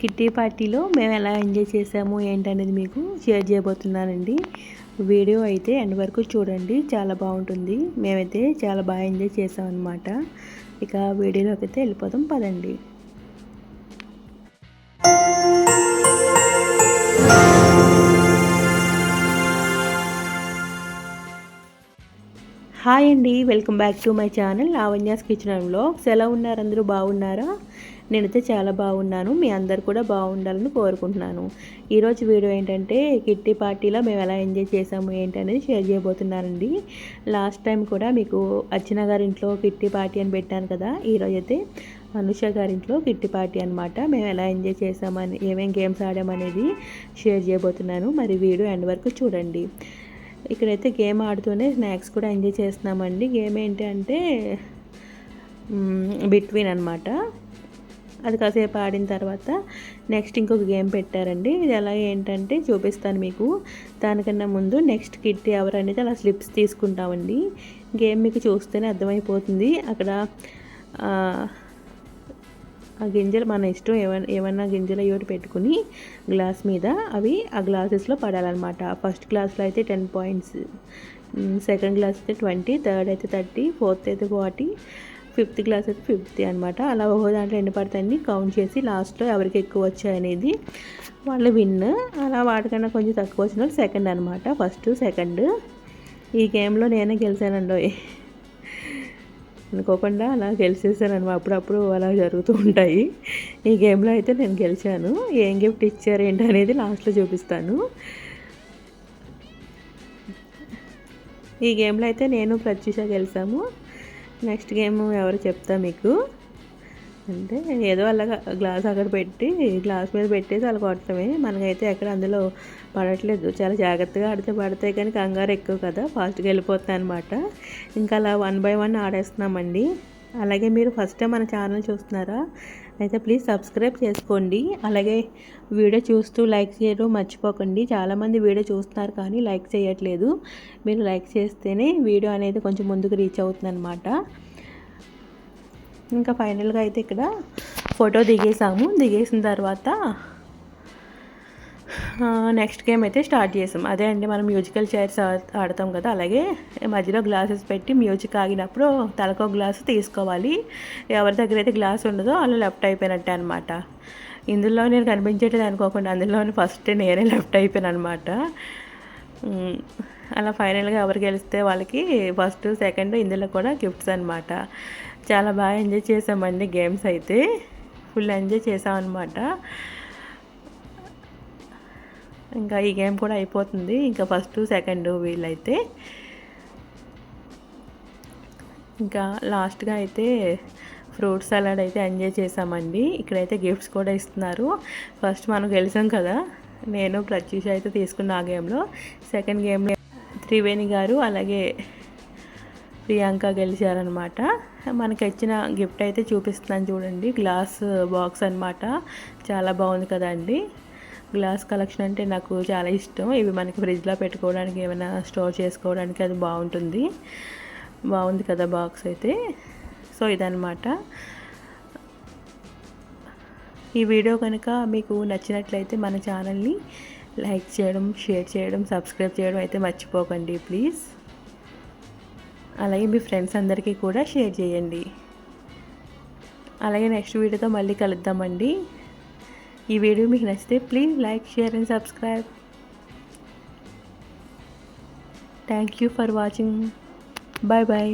Kitty పార్టీలో మేము ఎలా ఎంజాయ్ చేసాము ఏంటనేది మీకు షేర్ చేయబోతున్నానండి. వీడియో అయితే ఎండ్ వరకు చూడండి చాలా బాగుంటుంది. మేమైతే చాలా బాగా ఎంజాయ్ చేసాం అనమాట ఇక వీడియోలోకి అయితే వెళ్ళిపోదాం పదండి. హాయ్ అండి welcome back to my channel Lavanya's కిచెన్లో సెలవు ఎలా ఉన్నారు? అందరూ బాగున్నారా? నేనైతే చాలా బాగున్నాను. మీ అందరు కూడా బాగుండాలని కోరుకుంటున్నాను. ఈరోజు వీడియో ఏంటంటే కిట్టి పార్టీలో మేము ఎలా ఎంజాయ్ చేసాము ఏంటనేది షేర్ చేయబోతున్నానండి. లాస్ట్ టైం కూడా మీకు అర్చన గారింట్లో కిట్టి పార్టీ అని పెట్టాను కదా ఈరోజు అయితే అనుష గారింట్లో కిట్టి పార్టీ అనమాట మేము ఎలా ఎంజాయ్ చేసామని ఏమేమి గేమ్స్ ఆడామనేది షేర్ చేయబోతున్నాను. మరి వీడియో ఎండ్ వరకు చూడండి. ఇక్కడైతే గేమ్ ఆడుతూనే స్నాక్స్ కూడా ఎంజాయ్ చేస్తున్నామండి. గేమ్ ఏంటి అంటే బిట్వీన్ అనమాట అది కాసేపు ఆడిన తర్వాత నెక్స్ట్ ఇంకొక గేమ్ పెట్టారండి. ఇది ఎలా ఏంటంటే చూపిస్తాను మీకు. దానికన్నా ముందు నెక్స్ట్ కిట్ ఎవరు అనేది అలా స్లిప్స్ తీసుకుంటామండి. గేమ్ మీకు చూస్తేనే అర్థమైపోతుంది. అక్కడ ఆ గింజలు మన ఇష్టం ఏమైనా ఏమన్నా గింజలు అయ్యోటి పెట్టుకుని గ్లాస్ మీద అవి ఆ గ్లాసెస్లో పడాలన్నమాట. ఫస్ట్ గ్లాస్లో అయితే టెన్ పాయింట్స్ సెకండ్ గ్లాస్ అయితే ట్వంటీ థర్డ్ అయితే థర్టీ ఫోర్త్ అయితే ఫార్టీ ఫిఫ్త్ క్లాస్ అయితే ఫిఫ్త్ అనమాట అలా ఒక్కో దాంట్లో ఎన్ని పడతాయని కౌంట్ చేసి లాస్ట్లో ఎవరికి ఎక్కువ వచ్చాయనేది వాళ్ళు విన్. అలా వాటికన్నా కొంచెం తక్కువ వచ్చిన వాళ్ళు సెకండ్ అనమాట ఫస్ట్ సెకండ్. ఈ గేమ్లో నేనే గెలిచానండి. అనుకోకుండా అలా గెలిచేసాను అప్పుడప్పుడు అలా జరుగుతూ ఉంటాయి. ఈ గేమ్లో అయితే నేను గెలిచాను. ఏం గిఫ్ట్ ఇచ్చారు ఏంటి అనేది లాస్ట్లో చూపిస్తాను. ఈ గేమ్లో అయితే నేను ప్రత్యూష గెలిచాము. నెక్స్ట్ గేమ్ ఎవరు చెప్తా మీకు? అంటే ఏదో అలా గ్లాస్ అక్కడ పెట్టి గ్లాస్ మీద పెట్టేసి అలా కొట్టడమే. మనకైతే ఎక్కడ అందులో పడట్లేదు. చాలా జాగ్రత్తగా ఆడితే పడతాయి కానీ కంగారు ఎక్కువ కదా. ఫాస్ట్గా వెళ్ళిపోతాయి అనమాట ఇంకా అలా వన్ బై వన్ ఆడేస్తున్నామండి. అలాగే మీరు ఫస్ట్ టైం మన ఛానల్ చూస్తున్నారా అయితే ప్లీజ్ సబ్స్క్రైబ్ చేసుకోండి. అలాగే వీడియో చూస్తూ లైక్ చేయడం మర్చిపోకండి. చాలామంది వీడియో చూస్తున్నారు కానీ లైక్ చేయట్లేదు. మీరు లైక్ చేస్తేనే వీడియో అనేది కొంచెం ముందుకు రీచ్ అవుతుంది అనమాట ఇంకా ఫైనల్గా అయితే ఇక్కడ ఫోటో దిగేసాము. దిగేసిన తర్వాత నెక్స్ట్ గేమ్ అయితే స్టార్ట్ చేసాం. అదే అండి మనం మ్యూజికల్ చైర్స్ ఆడతాం కదా అలాగే మధ్యలో గ్లాసెస్ పెట్టి మ్యూజిక్ ఆగినప్పుడు తలకో గ్లాసు తీసుకోవాలి. ఎవరి దగ్గర అయితే గ్లాస్ ఉండదో వాళ్ళు లెఫ్ట్ అయిపోయినట్టే అనమాట ఇందులో నేను కనిపించేటది అనుకోకుండా అందులోనే ఫస్ట్ నేనే లెఫ్ట్ అయిపోయాను అనమాట అలా ఫైనల్గా ఎవరు గెలిస్తే వాళ్ళకి ఫస్ట్ సెకండ్ ఇందులో కూడా గిఫ్ట్స్ అనమాట చాలా బాగా ఎంజాయ్ చేసామండి గేమ్స్ అయితే. ఫుల్ ఎంజాయ్ చేసామన్నమాట. ఇంకా ఈ గేమ్ కూడా అయిపోతుంది. ఇంకా ఫస్ట్ సెకండ్ వీళ్ళైతే. ఇంకా లాస్ట్గా అయితే ఫ్రూట్ సలాడ్ అయితే ఎంజాయ్ చేసామండి ఇక్కడైతే గిఫ్ట్స్ కూడా ఇస్తున్నారు. ఫస్ట్ మనం గెలిచాం కదా. నేను ప్రత్యూష అయితే తీసుకున్న ఆ గేమ్లో. సెకండ్ గేమ్లో త్రివేణి గారు అలాగే ప్రియాంక గెలిచారనమాట మనకి ఇచ్చిన గిఫ్ట్ అయితే చూపిస్తున్నాను చూడండి. గ్లాస్ బాక్స్ అనమాట చాలా బాగుంది కదండి గ్లాస్ కలెక్షన్ అంటే నాకు చాలా ఇష్టం. ఇవి మనకి ఫ్రిడ్జ్లో పెట్టుకోవడానికి ఏమైనా స్టోర్ చేసుకోవడానికి అది బాగుంటుంది. బాగుంది కదా బాక్స్ అయితే. సో ఇదనమాట ఈ వీడియో కనుక మీకు నచ్చినట్లయితే మన ఛానల్ని లైక్ చేయడం షేర్ చేయడం సబ్స్క్రైబ్ చేయడం అయితే మర్చిపోకండి ప్లీజ్. అలాగే మీ ఫ్రెండ్స్ అందరికీ కూడా షేర్ చేయండి. అలాగే నెక్స్ట్ వీడియోతో మళ్ళీ కలుద్దామండి. ఈ వీడియో మీకు నచ్చితే please like share and subscribe thank you for watching bye bye